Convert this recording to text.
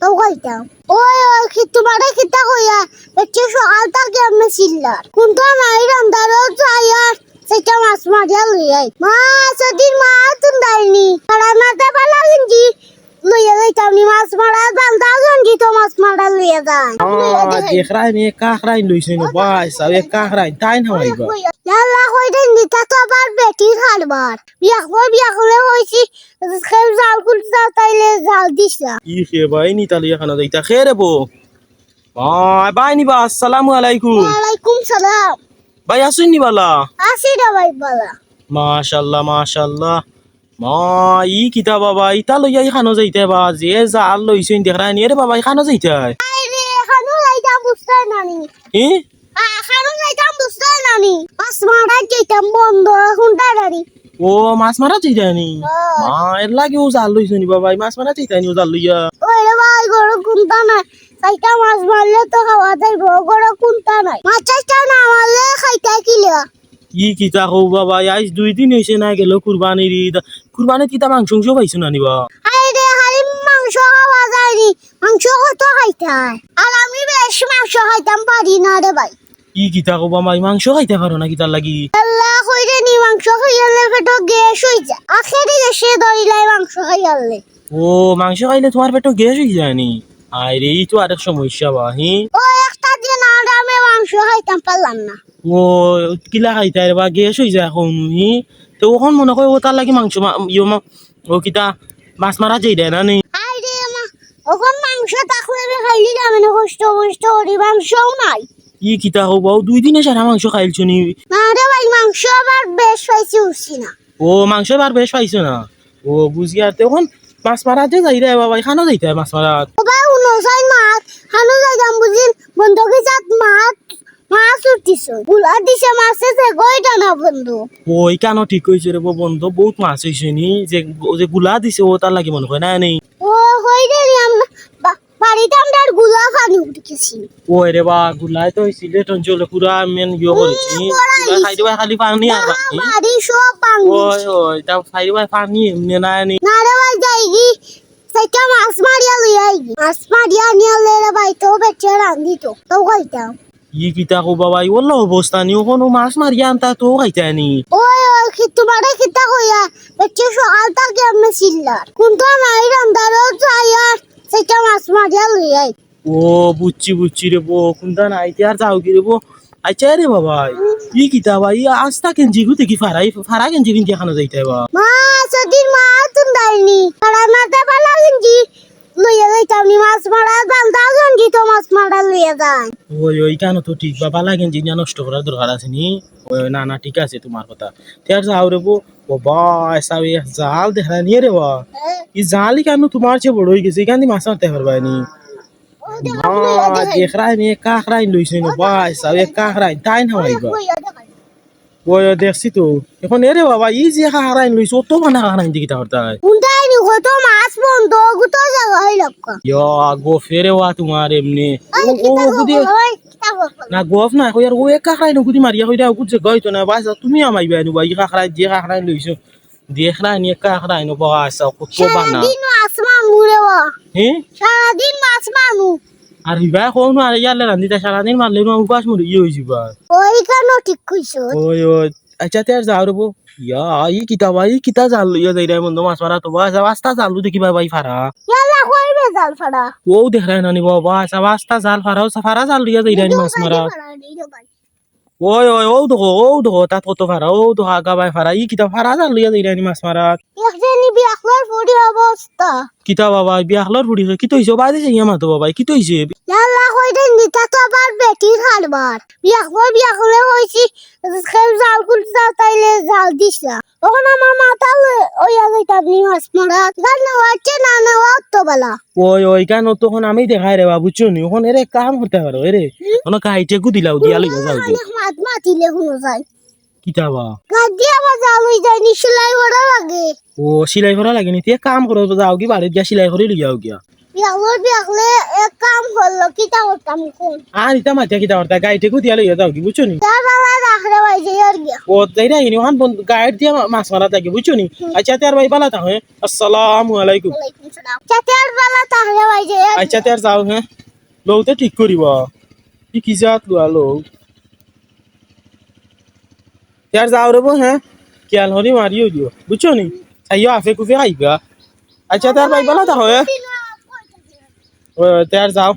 তাও খাইতাম ওই ওই তোমারে কিতা কইয়া, বেচে সকাল থেকে আমি চিল্লার? কোনটা নাই রান্দারও যাই আর সেটা মাছ মারিয়া লইয়াই। মাছ ওদিন মাছ তুন্দাইনি কারণাতে পালা গঞ্জি লইয়া নি মাছ মারা জানতা গঞ্জি তো মাছ মারা লইয়া যায় Ah, dekrai ni kakrai lu sini boy, sabe kakrai tain hawai ba. ইয়াল্লা কইতেন দিতা তো আবার বেটির হারবার বিয়া করে বিয়া করে হইছি খেল জাল তাইলে জাল না ke ba ini tali kana da ita khere bo. Bye bye ni ba assalamu alaikum. ওয়ালাইকুম সালাম asun ni bala. আসি রে ভাই বলা Mashallah mashallah. Baba ita lo yai khano jaite ba je zal lo isin dekrai ni re baba i khano jaite. আরে খানু লাইতাম বুঝতে নানি Hi? খানু লাইতাম বুঝতে নানি মাছ মারা যেতাম বন্ধ এখন তাড়াতাড়ি O mas mara jaite ni. Ma er lagi o zal lo isin baba i mas mara jaite ni o zal lo ya. ওই রে ভাই গরু কুন্তা নাই খাইতা মাছ মারলে তো খাওয়া যাইব গরু কুন্তা নাই মাছ চাইটা না মারলে খাইতা কিলা ই কিতা কও বাবা আজ দুই দিন হয়েছে না গেল কুরবানির ঈদ। কুরবানির কিতা মাংস মাংস পাইছো না নিবা মাংস খাওয়া যায়নি। মাংস কত খাইতে হয় আর আমি বেশ মাংস খাইতাম পারি না রে ভাই। ই কিতা কও বাবা মাংস খাইতে পারো না কিতার লাগি? আল্লাহ কইরে নি মাংস খাইয়ালে পেটো গ্যাস হই যায়। আখেরি দেশে ধরিলাই মাংস খাইয়ালে। ও মাংস খাইলে তোমার পেটো গ্যাস হয়ে যায়নি আরে এই তো আরেক সমস্যা বা হি ও একটা দিন আর আমি মাংস খাইতাম পারলাম না। ও কিলা খাইতে আরে বা গ্যাস হয়ে যায় এখন হি তো ওখন মনে করে ও তার লাগি মাংস ইয়ো ও কিতা মাছ মারা যাই দেয় না নি? মা ওখন মাংস আমি খাইলি না মানে কষ্ট কষ্ট করি মাংসও নাই। ই কিতা কও বাউ দুই দিনে সারা মাংস খাইলছো নি? না রে ভাই মাংস আবার বেশ পাইছি উঠছি না। ও মাংস এবার বেশ পাইছো না? ও বুঝি আর তখন মাছ মারা যে যাই রে বাবা এখানেও যাইতে মাছ মারা ও ভাই উনসাই মাছ হানু যাইতাম বুঝিন বন্ধুকে সাথ মাছ মাছ উঠিসগুলা দিছে মাছে সে গইটা না বন্ধু। ওই কেন ঠিক হয়েছে রে বন্ধু? বহুত মাছ হয়েছে নি। যে যে গুলা দিছে ও তার লাগি মনে হয় না? নেই ও হইরে নি আমরা বাড়িতে আমরা আরগুলা খানি উঠেছি। ওই রে বা গুলাই তো সিলেট অঞ্চলে পুরা মেন ইয়ে করেছি গুলা খাই খালি পানি আর বাড়ি সব পাঙ্গি ওই ওই তা খাই দিবা পানি এমনি না নি? না রে ভাই সেটা মাছ মারিয়া লই আই মাছ মারিয়া নিয়ে রে ভাই তো বেচে রান্ধি তো তো খাইতাম ই কিতা কো বাবা ই ওল্লা অবস্থা নি ওখানে মাছ মারিয়া আনতা তো খাইতে নি ওই কি তোমারে কিতা কইয়া বেচে সকাল থেকে আমি চিল্লার কোনটা নাই রান্দারও যাই আর সেটা মাছ মারিয়া লই আই ও বুঝছি বুঝছি রে বো কোনটা নাই আর যাও কি রে বো আচ্ছা রে বাবা ই কিতা বা আস্তা কেঞ্জি গুতে কি ফারাই ফারা কেঞ্জি কিনতে এখানে যাইতে বা পালা গঞ্জি লইয়া যাইতাম নি মাছ মারা জানতা গঞ্জি তো মাছ মারা লইয়া যায় ওই ওই কেন তো ঠিক বাবা লাগেন জিনিয়া নষ্ট করার দরকার আছে নি? ওই না না ঠিক আছে তোমার কথা। তার যাও রে বো ও বা এসা ওই জাল দেখা নিয়ে রে বা এই জালই কেন তোমার চেয়ে বড় হয়ে গেছে? এখান মাছ মারতে পারবা নি? দেখরাই নি কাকরাই লইছে নি বা এসা ওই কাকরাই তাই না হইবা ওই দেখছি তো। এখন এরে বাবা এই যে কাকরাই লইছে অত বানা কাকরাই দিকে তাহলে উন্দাইনি কত মাছ বন্ধ গুতো জায়গা হই লক্কা। ইয়া গো ফেরে ওয়া তোমার এমনি। ও গুদি না গোফ না কই আর ও এক কাকরাই নো গুদি মারিয়া কইরা গুদি গাইতো না বাস তুমি আমাই বানু বাই কাকরাই যে কাকরাই লইছো। দেখরা নি কাকরাই নো বাস কত বানা। সারাদিন মাছ মামু রে বা হে? সারাদিন মাছ মামু। আর ইবা কোন আর ইয়ালে রান্দিতা সারাদিন মারলে নো উপাস মরে ইয়ে হইছি বা। ওই কেন ঠিক কইছো। ওই ওই আচ্ছা তের যাও রে ইয়া ই কিতা বাই কিতা জাল ইয়া যাই রে মন্দ মাছ মারা তো বাস আস্তা জালু দেখি বাই ফারা ইয়ালা কইবে জাল ফাড়া ও দেখরাই নানি বাবা আস্তা জাল ফারাও সাফারা জাল ইয়া যাই রে মাছ মারা ওই ওই ও দেখো ও দেখো তাত কত ফারা ও দেখো আগা বাই ফারা ই কিতা ফারা জাল লইয়া যাই নি মাছ মারা বিয়াখলার ফুড়ি অবস্থা কিতা বাবা বিয়াখলার ফুড়ি কি তো হইছে বাইরে যাই মাতো বাবা কি তো হইছে ইয়ালা কইতে নিতা তো আবার হারবার বিয়াখলো বিয়াখলে হইছি খেল জাল খুলতে তাইলে জাল দিছা। আমার মাথা যাইতাম নি মাছ মারা গান নেওয়াচ্ছে না নেওয়া তো বলা। ওই ওই কেন তখন আমি দেখাই রে বাবু চুনি। ওখানে এরে কাম করতে পারো এরে ওনা কাইটে গুদিলাও দিয়া। লইয়া যাও মাত মাতিলে কোনো যায়। কিতা বা গাছ দিয়ে আবার জাল হয়ে যায় নি সেলাই করা লাগে। ও সিলাই করা লাগে নি। কাম করো যাও কি বাড়িতে গিয়া সিলাই করে লইয়াও গিয়া। বিয়াখলো বিয়াখলে এক কাম করল কিতা করতাম কোন? আর ইতা মাতিয়া কিতা করতা গাইটে গুদিয়া লইয়া যাও কি বুঝছ নি? তার বাবা রাখলে আর গিয়া। ও যাই রে ইনি ওখান গাইড দিয়া মাছ মারা থাকে বুঝছ আচ্ছা তার ভাই বালা আসসালামু আলাইকুম। আচ্ছা যাও হ্যাঁ। ঠিক করিব। কি কি জাত লোয়া লৌ তে আর যাও রে হ্যাঁ। খেয়াল হরি মারিও দিও বুঝছ নি চাইও আফে কুফে আইবা আচ্ছা তে আর পাইবা না তা হয় তে আর যাও